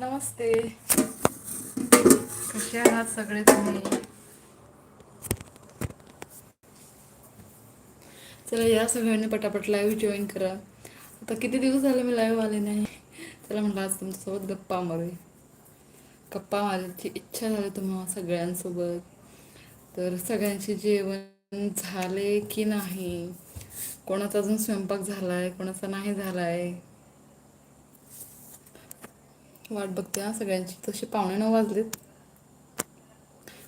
नमस्ते. कसे आहात सगळे तुम्ही? चला या सगळ्यांनी पटापट लाईव्ह जॉईन करा. आता किती दिवस झाले मी लाईव्ह आले नाही? चला म्हटलं आज तुमच्यासोबत गप्पा मारूया. गप्पा मारायची इच्छा झाली तुम्हा सगळ्यांसोबत. तर सगळ्यांचे जेवण झाले की नाही? कोणाचा अजून स्वयंपाक झालाय कोणाचा नाही झालाय? वाट बघते हां सगळ्यांची. तसे पावणे नऊ वाजलेत.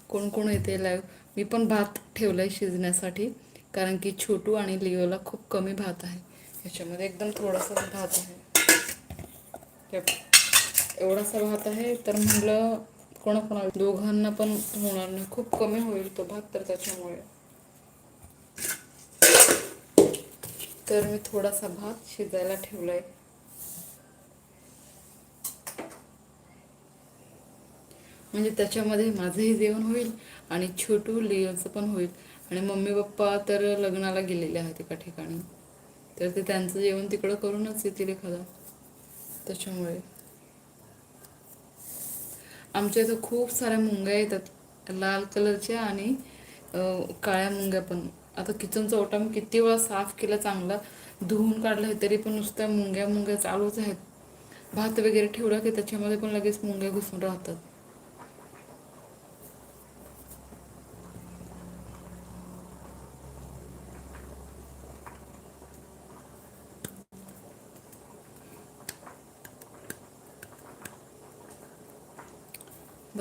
कोण कोण येते लाईव्ह मी पण भात ठेवलाय शिजण्यासाठी कारण की छोटू आणि लिओला खूप कमी भात आहे. ह्याच्यामध्ये एकदम थोडासा भात आहे. एवढासा भात आहे तर म्हटलं कोणाकोणा दोघांना पण होणार नाही. खूप कमी होईल तो भात तर त्याच्यामुळे. तर मी थोडासा भात शिजायला ठेवलाय. म्हणजे त्याच्यामध्ये माझंही जेवण होईल आणि छोटू लिओचं पण होईल. आणि मम्मी पप्पा तर लग्नाला गेलेले आहेत एका ठिकाणी. तर ते त्यांचं जेवण तिकडं करूनच येतील एखादा. त्याच्यामुळे. आमच्या इथं खूप साऱ्या मुंग्या येतात. लाल कलरच्या आणि काळ्या मुंग्या पण. आता किचनचा ओटा मी किती वेळा साफ केला चांगला. धुवून काढला आहे तरी पण नुसत्या मुंग्या मुंग्या चालूच आहेत. भात वगैरे ठेवला की त्याच्यामध्ये पण लगेच मुंग्या घुसून राहतात.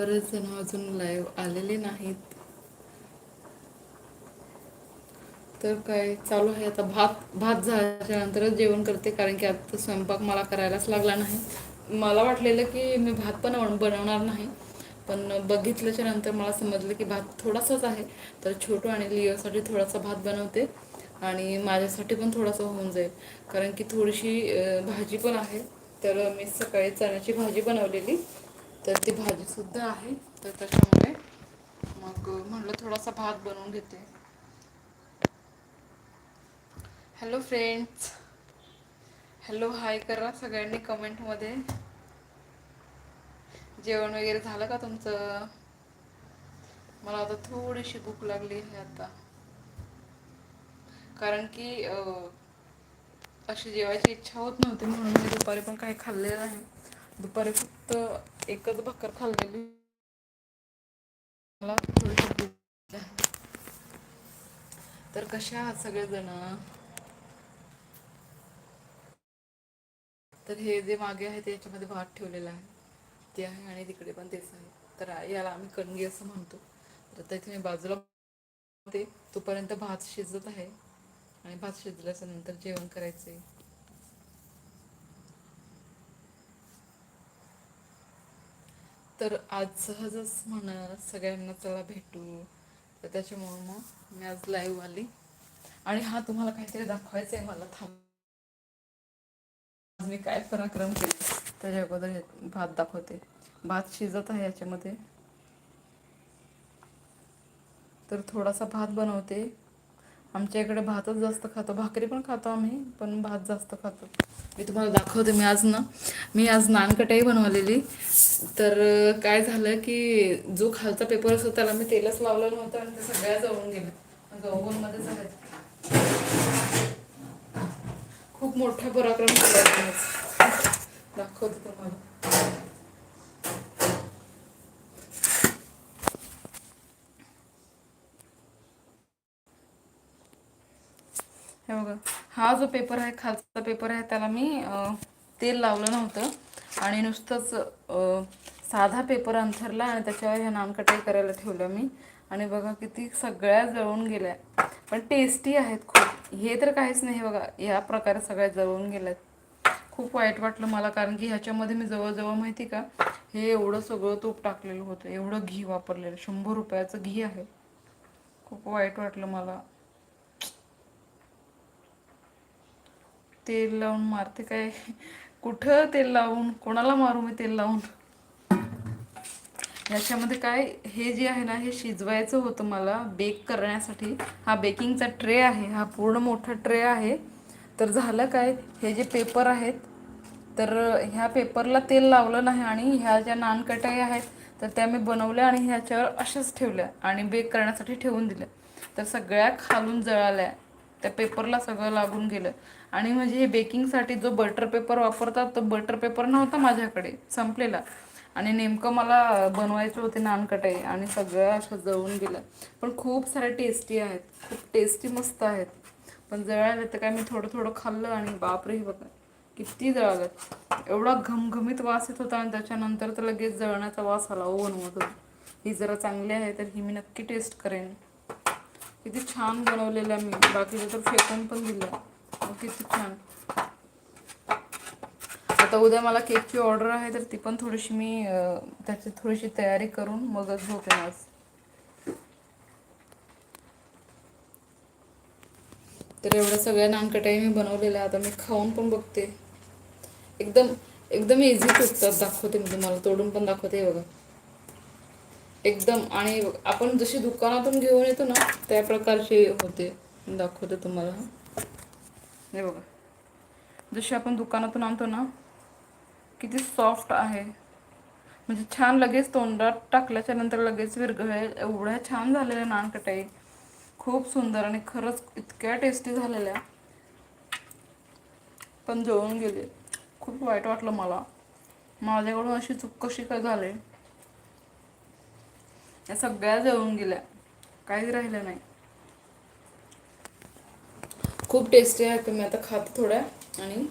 बरेच जण अजून लाईव्ह आलेले नाहीत. तर काय चालू आहे आता भात भात झाल्याच्या जेवण करते कारण की आता स्वयंपाक मला करायलाच लागला नाही. मला वाटलेलं की मी भात पण बनवणार नाही. पण बघितल्याच्या नंतर मला समजलं की भात थोडासाच आहे. तर छोटू आणि लिओसाठी थोडासा भात बनवते. आणि माझ्यासाठी पण थोडासा होऊन जाईल. कारण की थोडीशी भाजी पण आहे. तर मी सकाळी चण्याची भाजी बनवलेली. तर ती भाजीसुद्धा आहे. तर त्याच्यामुळे मग म्हणलं थोडासा भात बनवून घेते. हॅलो फ्रेंड्स हॅलो हाय करा सगळ्यांनी कमेंटमध्ये जेवण वगैरे झालं का तुमचं? मला आता थोडीशी भूक लागली आहे आता. कारण की अशी जेवायची इच्छा होत नव्हती म्हणून मी दुपारी पण काही खाल्लेलं नाही. दुपारी फक्त एकच भाकर खाल्लेली. मला तर कशा आहात सगळेजण? तर हे जे मागे आहे ते याच्यामध्ये भात ठेवलेला आहे. ते आहे आणि तिकडे पण तेच आहे. तर याला आम्ही कणगी असं म्हणतो. तर तिथे मी बाजूला ते तोपर्यंत भात शिजत आहे. आणि भात शिजल्याच्या नंतर जेवण करायचे तर आज सहजच म्हणा सगळ्यांना चला भेटू. तर त्याच्यामुळं मग मी आज लाईव्ह आली. आणि हा तुम्हाला काहीतरी दाखवायचं आहे मला थांब. आज मी काय पराक्रम केले? त्याच्या अगोदर भात दाखवते. भात शिजत आहे याच्यामध्ये. तर थोडासा भात बनवते. आमच्या इकडे भातच जास्त खातो. भाकरी पण खातो आम्ही पण भात जास्त खातो. मी तुम्हाला दाखवते मी आज ना मी आज नानकटाई बनवलेली. तर काय झालं की जो खालचा पेपर असतो त्याला मी तेलच लावलं नव्हतं आणि ते सगळ्या जळून गेलं. ओव्हनमध्येच झालं. खूप मोठा पराक्रम केला दाखवते तुम्हाला. हे बघा हा जो पेपर आहे खालचा पेपर आहे त्याला मी तेल लावलं नव्हतं. आणि नुसतंच साधा पेपर अंथरला आणि त्याच्यावर ह्या नानकटाई करायला ठेवलं मी. आणि बघा किती सगळ्या जळून गेल्या. पण टेस्टी आहेत खूप. हे तर काहीच नाही बघा ह्या प्रकारे सगळ्या जळून गेल्यात. खूप वाईट वाटलं मला कारण की ह्याच्यामध्ये मी जवळजवळ माहिती का हे एवढं सगळं तूप टाकलेलं होतं. एवढं घी वापरलेलं. शंभर रुपयाचं घी आहे. खूप वाईट वाटलं मला. तेल लावून मारते काय? कुठं तेल लावून? कोणाला मारू मी तेल लावून? याच्यामध्ये काय? हे जे आहे ना हे शिजवायचं होतं मला बेक करण्यासाठी. हा बेकिंगचा ट्रे आहे. हा पूर्ण मोठा ट्रे आहे. तर झालं काय? हे जे पेपर आहेत तर ह्या पेपरला तेल लावलं नाही आणि ह्या ज्या नानकटाई आहेत तर त्या मी बनवल्या आणि ह्याच्यावर अशाच ठेवल्या आणि बेक करण्यासाठी ठेवून दिल्या. तर सगळ्या खालून जळाल्या. त्या पेपरला सगळं लागून गेलं. आणि म्हणजे हे बेकिंगसाठी जो बटर पेपर वापरतात तो बटर पेपर नव्हता माझ्याकडे संपलेला. आणि नेमकं मला बनवायचे होते नानकटाई आणि सगळ्या अशा जळून गेलं. पण खूप साऱ्या टेस्टी आहेत. खूप टेस्टी मस्त आहेत. पण जळालं तर काय मी थोडं थोडं खाल्लं आणि बापरे हे बघा किती जळालं. एवढा घमघमीत वास येत होता आणि त्याच्यानंतर तर लगेच जळण्याचा वास आला. हो, ओवन मधून ही जरा चांगली आहे तर ही मी नक्की टेस्ट करेन. किती छान बनवलेल्या मी. बाकीचं तर फेकून पण दिलं किती छान. आता उद्या मला केकची ऑर्डर आहे तर ती पण थोडीशी मी त्याची थोडीशी तयारी करून मगच झोपेन आज. तर एवढ्या सगळ्या नानकटाई मी बनवलेल्या आता मी खाऊन पण बघते. एकदम एकदम इझी तुटतात दाखवते मी तुम्हाला. तोडून पण दाखवते बघा. एकदम. आणि आपण जशी दुकानातून घेऊन येतो ना त्या प्रकारचे होते. दाखवते तुम्हाला. हे बघा. जशी आपण दुकानातून आणतो ना किती सॉफ्ट आहे. म्हणजे छान लगेच तोंडात टाकल्याच्या नंतर लगेच विरघळेल एवढ्या छान झालेल्या नानकटाई. खूप सुंदर आणि खरंच इतक्या टेस्टी झालेल्या. पण जळून गेले. खूप वाईट वाटलं मला. माझ्याकडून अशी चूक कशी काय झाली? या सगळ्या जळून गेल्या. काहीच राहिलं नाही. खूप टेस्टी आहे. तर मी आता खाते थोड्या. आणि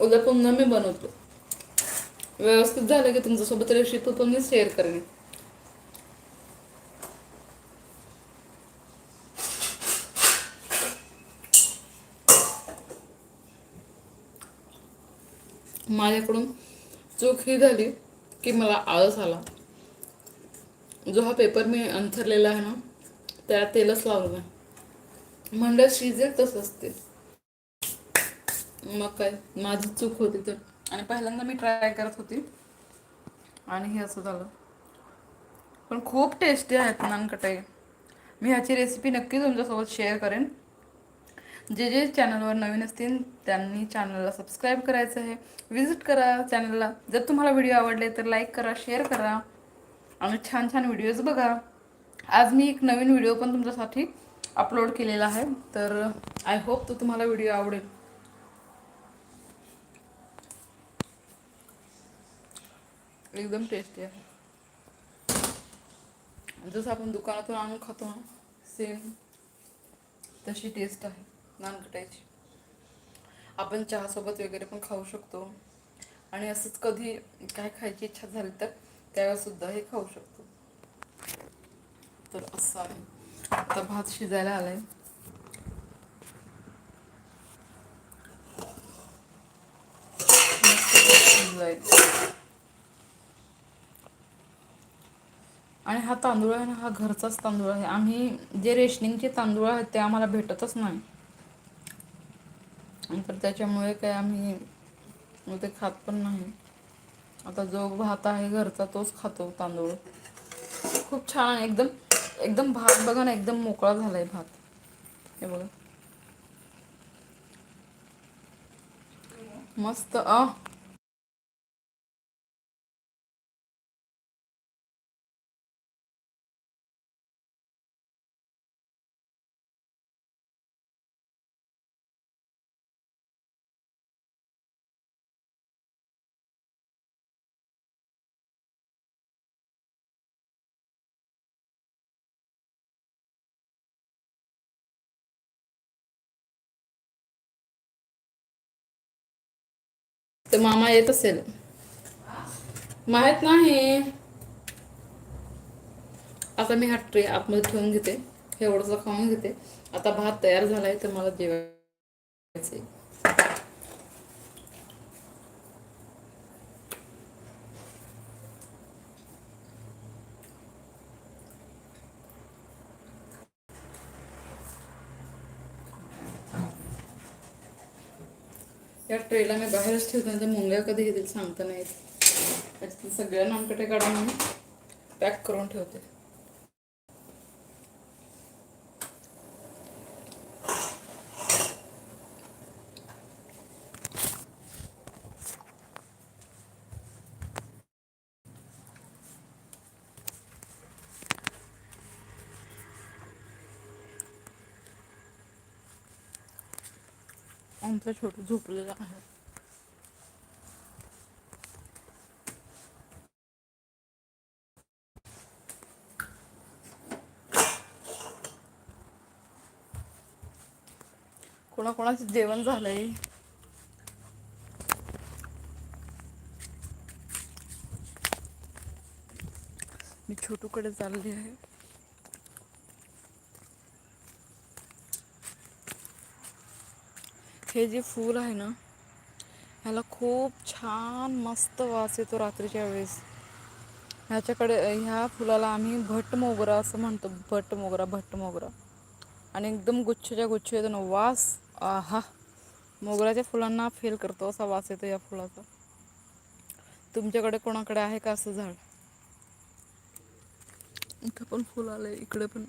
उद्या पुन्हा मी बनवतो. व्यवस्थित झालं की तुमच्यासोबत रेसिपी पण मी शेअर करेन. माझ्याकडून चूक ही झाली की मला आळस आला. जो हा पेपर मी अंथरलेला आहे ना त्याला तेलच लावलं म्हणलं शिजेल तसंच ते मग काय माझी चूक होती तर. आणि पहिल्यांदा मी ट्राय करत होती. आणि हे असं झालं. पण खूप टेस्टी आहेत नानकटाई. मी ह्याची रेसिपी नक्की तुमच्यासोबत शेअर करेन. जे जे चॅनलवर नवीन असतील त्यांनी चॅनलला सबस्क्राईब करायचं आहे. व्हिजिट करा चॅनलला जर तुम्हाला व्हिडिओ आवडले तर लाईक करा शेअर करा. आणि छान छान व्हिडिओज बघा. आज मी एक नवीन व्हिडिओ पण तुमच्यासाठी अपलोड केलेला आहे. तर आय होप तो तुम्हाला व्हिडिओ आवडेल. एकदम टेस्टी आहे. जसं आपण दुकानातून आणून खातो ना सेम तशी टेस्ट आहे नानकटायची. आपण चहासोबत वगैरे पण खाऊ शकतो. आणि असंच कधी काय खायची इच्छा झाली तर त्यावेळेस सुद्धा हे खाऊ शकतो. तर असं आहे. आता भात शिजायला आलाय. आणि हा तांदूळ आहे ना हा घरचाच तांदूळ आहे. आम्ही जे रेशनिंगचे तांदूळ आहेत ते आम्हाला भेटतच नाही. तर त्याच्यामुळे काय आम्ही ते खात पण नाही. आता जो भात आहे घरचा तोच खातो तांदूळ. खूप छान आहे एकदम एकदम भात बघा ना एकदम मोकळा झालाय भात. हे बघा. मस्त अ. तर मामा येत असेल. माहीत नाही. आता मी हा ट्रे आतमध्ये ठेवून घेते. हे एवढंसं खाऊन घेते. आता भात तयार झालाय तर मला जेवायचे या ट्रेला मी बाहेरच ठेवतो नंतर मुंग्या कधी येतील सांगता नाही येत. सगळ्या नानकटे काढून मी पॅक करून ठेवते आमचं छोटं झोपलेलं आहे. कोणाकोणाचं जेवण झालंय? मी छोटूकडे चालली आहे. हे जे फूल आहे ना ह्याला खूप छान मस्त वास येतो रात्रीच्या वेळेस. ह्याच्याकडे ह्या फुलाला आम्ही भट मोगरा असं म्हणतो. भट मोगरा भट मोगरा. आणि एकदम गुच्छच्या गुच्छ येतो ना वास आहा. मोगऱ्याच्या फुलांना फेल करतो असा वास येतो या फुलाचा. तुमच्याकडे कोणाकडे आहे का असं झाड? इथं पण फुल आलं इकडे पण.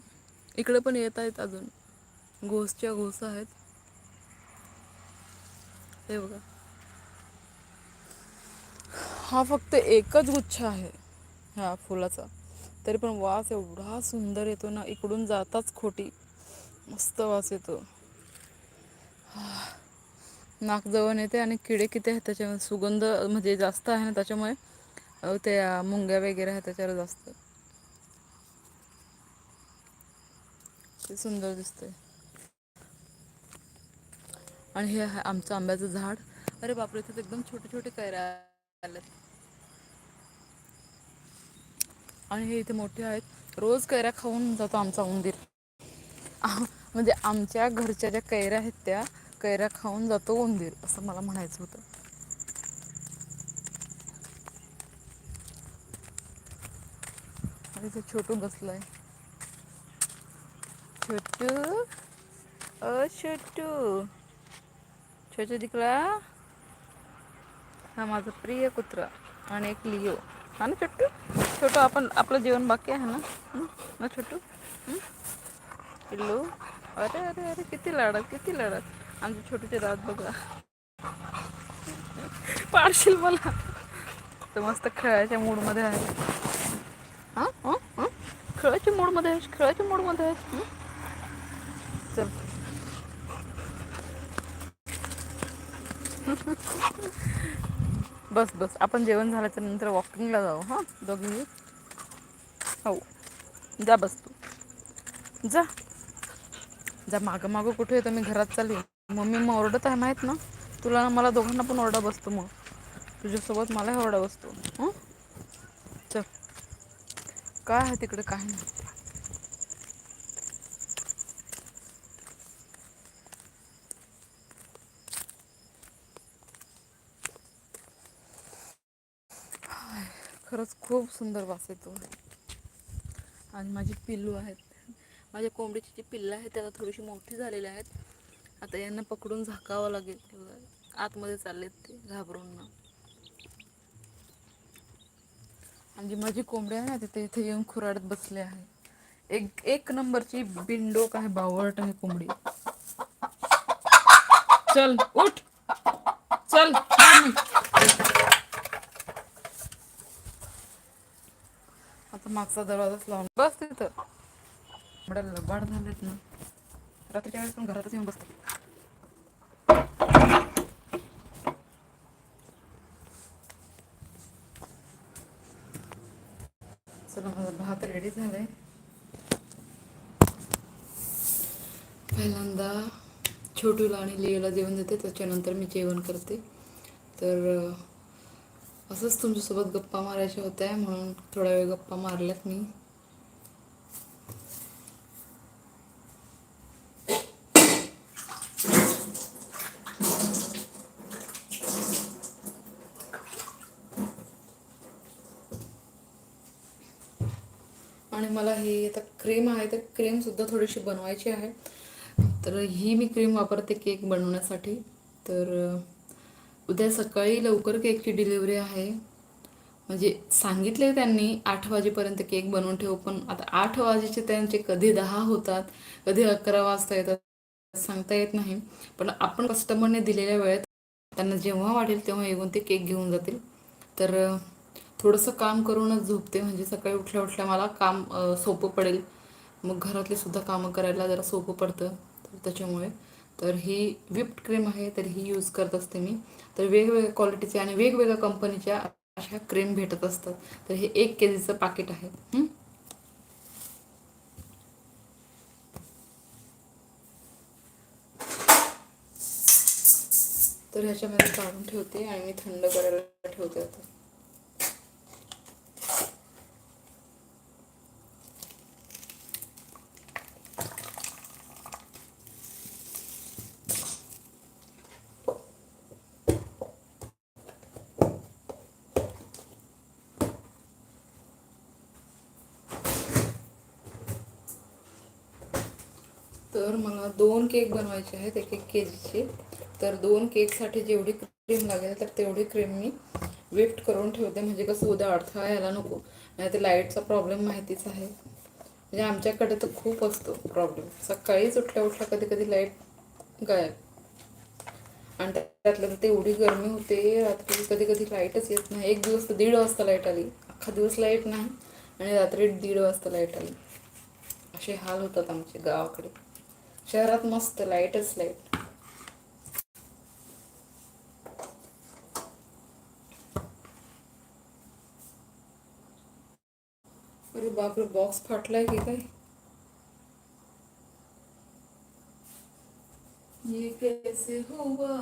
इकडे पण येत आहेत अजून. घोसच्या घोस आहेत. हे बघा. हा फक्त एकच गुच्छ आहे ह्या फुलाचा. तरी पण वास एवढा सुंदर येतो ना इकडून जाताच खोटी मस्त वास येतो. नाक जवळ येते आणि किडे किती आहेत त्याच्यामुळे सुगंध म्हणजे जास्त आहे ना त्याच्यामुळे ते त्या मुंग्या वगैरे आहेत त्याच्यावर जास्त. ते सुंदर दिसतंय. आणि हे आहे आमचं आंब्याचं झाड. अरे बापरे इथे एकदम छोटे छोटे कैऱ्या आल्यात आणि हे इथे मोठे आहेत. रोज कैऱ्या खाऊन जातो आमचा उंदीर. म्हणजे आमच्या घरच्या ज्या कैऱ्या आहेत त्या कैऱ्या खाऊन जातो उंदीर असं मला म्हणायचं होतं. आणि इथे छोटू बसलाय. छोटू? अ छोटू. छोट्या दिकला हा माझा प्रिय कुत्रा आणि एक लिओ. हा ना छोटू? छोटू आपण आपलं जेवण बाकी आहे ना? ना छोटू? पिल्लू? अरे अरे अरे किती लाडात किती लाडात आमचे छोटूचे दात बघा. पाडशील मला. तर मस्त खेळायच्या मूडमध्ये आहे. हां? हां? हां? खेळायच्या मूडमध्ये आहेस खेळायच्या मूडमध्ये आहेस हं? चल बस बस. आपण जेवण झाल्याच्यानंतर वॉकिंगला जाऊ हां? दोघी हो. जा बस तू. जा. जा मागं मागं कुठे येतो मी घरात चालली. मम्मी मग ओरडत आहे माहीत ना? तुला ना मला दोघांना पण ओरडा बसतो मग. तुझ्यासोबत मलाही ओरडा बसतो. हं? चल. काय आहे तिकडे? काय नाही. खरंच खूप सुंदर वास येतो. आणि माझी पिल्लू आहेत. माझ्या कोंबडीची जी पिल्लं आहेत त्याला थोडीशी मोठी झालेली आहेत. आता यांना पकडून झाकावं लागेल. आतमध्ये चाललेत ते घाबरून ना. आणि माझी कोंबडी आहे ना तिथे इथे येऊन खुराडत बसले आहे. एक एक नंबरची बिंडोक आहे बावळट आहे कोंबडी. चल उठ. चल आता मागचा दरवाजाच लावून बस तिथं. एवढ्या लबाड झालेत ना. रात्रीच्या वेळेस पण घरातच येऊन बसतात. चला माझा भात रेडी झालाय. पहिल्यांदा छोटूला आणि लिओला जेवण देते त्याच्यानंतर मी जेवण करते. तर असंच तुमच्यासोबत गप्पा मारायच्या होत्या म्हणून थोडा वेळ गप्पा मारल्यात मी. आणि मला हे आता क्रीम आहे तर क्रीमसुद्धा थोडीशी बनवायची आहे. तर ही मी क्रीम वापरते केक बनवण्यासाठी. तर उद्या सकाळी लवकर केकची डिलिव्हरी आहे. म्हणजे सांगितले त्यांनी आठ वाजेपर्यंत केक बनवून ठेवू पण आता आठ वाजेचे त्यांचे कधी दहा होतात कधी अकरा वाजता येतात सांगता येत नाही. पण आपण कस्टमरने दिलेल्या वेळेत त्यांना जेव्हा वाटेल तेव्हा येऊन ते केक घेऊन जातील. तर थोडंसं काम करूनच झोपते म्हणजे सकाळी उठल्या उठल्या मला काम सोपं पडेल. मग घरातले सुद्धा कामं करायला जरा सोपं पडतं तर त्याच्यामुळे. तर ही विप्ड क्रीम आहे तर ही यूज करत असते मी. तर वेगवेगळ्या क्वालिटीचे आणि वेगवेगळ्या कंपनीच्या अशा क्रीम भेटत असतात. तर हे एक के जीचं पाकिट आहे. तर ह्याच्यामध्ये काढून ठेवते आणि मी थंड करायला ठेवते आता तर मला दोन केक बनवायचे आहेत एक एक के जीचे तर दोन केकसाठी जेवढी क्रीम लागेल तर तेवढी क्रीम मी विफ्ट करून ठेवते. म्हणजे कसं उद्या अडथळा यायला नको. नाही तर लाईटचा प्रॉब्लेम माहितीच आहे. म्हणजे आमच्याकडे तर खूप असतो प्रॉब्लेम सकाळीच उठल्या उठल्या कधी कधी लाइट गायब. आणि त्यातल्या तर तेवढी गरमी होते रात्री कधी कधी लाईटच येत नाही. एक दिवस तर दीड वाजता लाइट आली. अख्खा दिवस लाइट नाही. आणि रात्री दीड वाजता लाइट आली. असे हाल होतात आमचे गावाकडे. शहरात मस्त लाईटच लाईट अरे बापरे बॉक्स फाटलाय की काय? ये कैसे हुआ?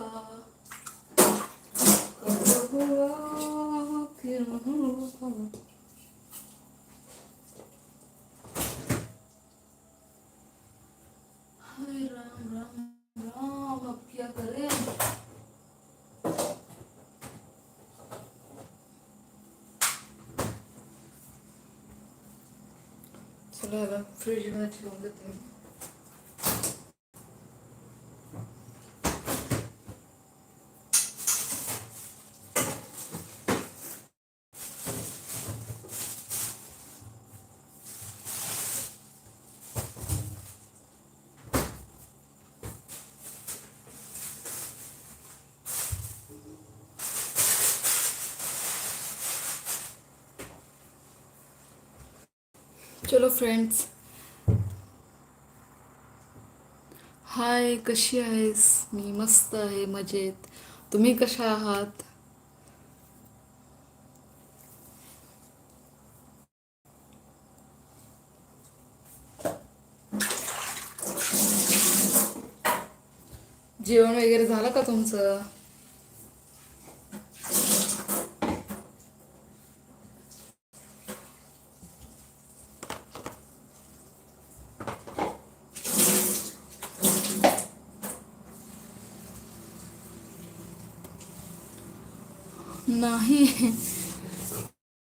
चला याला फ्रीजमध्ये ठेवून चलो फ्रेंड्स हाय कशी आहेस? मी मस्त आहे मजेत. तुम्ही कशा आहात? जेवण वगैरे झालं का तुमचं? नाही.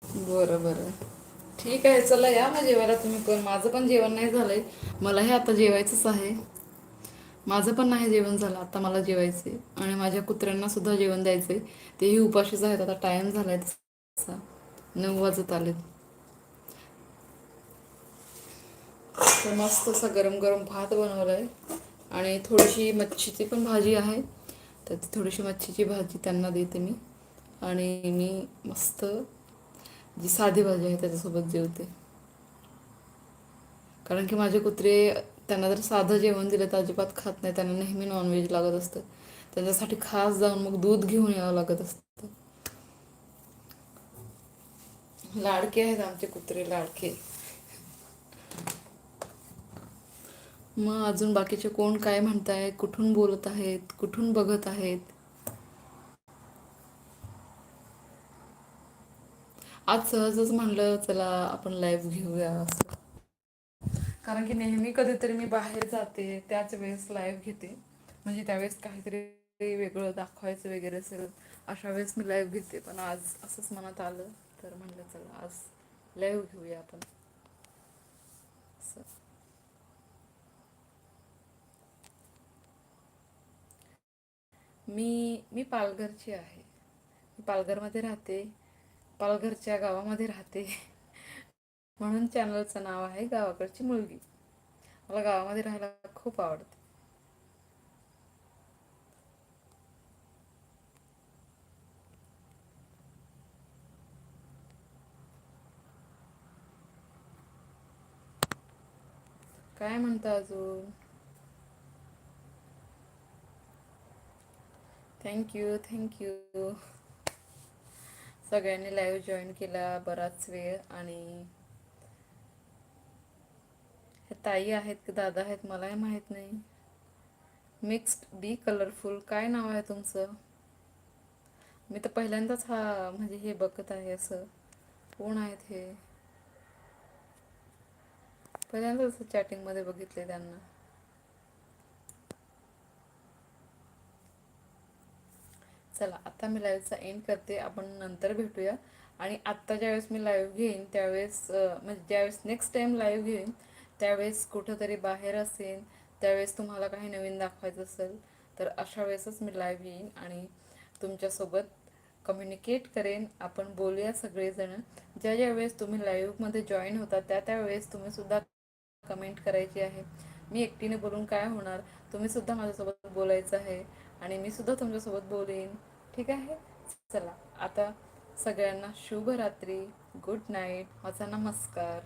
बरं बरं. ठीक आहे चला या मग जेवायला तुम्ही पण. माझं पण जेवण नाही झालंय. मलाही आता जेवायचंच आहे. माझं पण नाही जेवण झालं. आता मला जेवायचे आणि माझ्या कुत्र्यांना सुद्धा जेवण द्यायचंय. तेही उपाशीच आहेत. आता टाइम झालाय तसा. नऊ वाजत आले तर मस्त असा गरम गरम भात बनवलाय. आणि थोडीशी मच्छीची पण भाजी आहे. तर ती थोडीशी मच्छीची भाजी त्यांना देते मी. आणि मी मस्त जी साधी भाजी आहे त्याच्यासोबत जेवते. कारण की माझे कुत्रे त्यांना जर साधं जेवण दिलं तर अजिबात खात नाही. त्यांना नेहमी नॉनव्हेज लागत असतं. त्यांच्यासाठी खास जाऊन मग दूध घेऊन यावं लागत असतं. लाडके आहेत आमचे कुत्रे लाडके. मग अजून बाकीचे कोण काय म्हणताय कुठून बोलत आहेत? कुठून बघत आहेत? आज सहजच म्हणलं चला आपण लाईव्ह घेऊया असं. कारण की नेहमी कधीतरी मी बाहेर जाते त्याच वेळेस लाईव्ह घेते. म्हणजे त्यावेळेस काहीतरी वेगळं दाखवायचं वगैरे असेल अशा वेळेस मी लाईव्ह घेते. पण आज असंच मनात आलं तर म्हणलं चला आज लाईव्ह घेऊया आपण. असं. मी मी पालघरची आहे. पालघरमध्ये राहते. पालघरच्या गावामध्ये राहते. म्हणून चॅनलचं नाव आहे गावाकडची मुलगी. मला गावामध्ये राहायला खूप आवडते. काय म्हणता अजून? थँक्यू थँक्यू सगळ्यांनी लाईव्ह जॉईन केला बराच वेळ आणि हे ताई आहेत की दादा आहेत मलाही माहीत नाही. मिक्स्ड बी कलरफुल काय नाव आहे तुमचं? मी तर पहिल्यांदाच हा म्हणजे हे बघत आहे असं. कोण आहेत हे? पहिल्यांदाच चॅटिंगमध्ये बघितले त्यांना. चला आता मी लाईव्हचा एंड करते. आपण नंतर भेटूया. आणि आत्ता ज्यावेळेस मी लाईव्ह घेईन त्यावेळेस म्हणजे ज्यावेळेस नेक्स्ट टाईम लाईव्ह घेईन त्यावेळेस कुठंतरी बाहेर असेल त्यावेळेस तुम्हाला काही नवीन दाखवायचं असेल तर अशा वेळेसच मी लाईव्ह येईन आणि तुमच्यासोबत कम्युनिकेट करेन. आपण बोलूया सगळेजण. ज्या ज्या वेळेस तुम्ही लाईव्हमध्ये जॉईन होता त्या त्या वेळेस तुम्ही सुद्धा कमेंट करायची आहे. मी एकटीने बोलून काय होणार? तुम्हीसुद्धा माझ्यासोबत बोलायचं आहे आणि मी सुद्धा तुमच्यासोबत बोलेन. ठीक आहे? चला आता सगळ्यांना शुभ रात्री गुड नाईट माझा नमस्कार.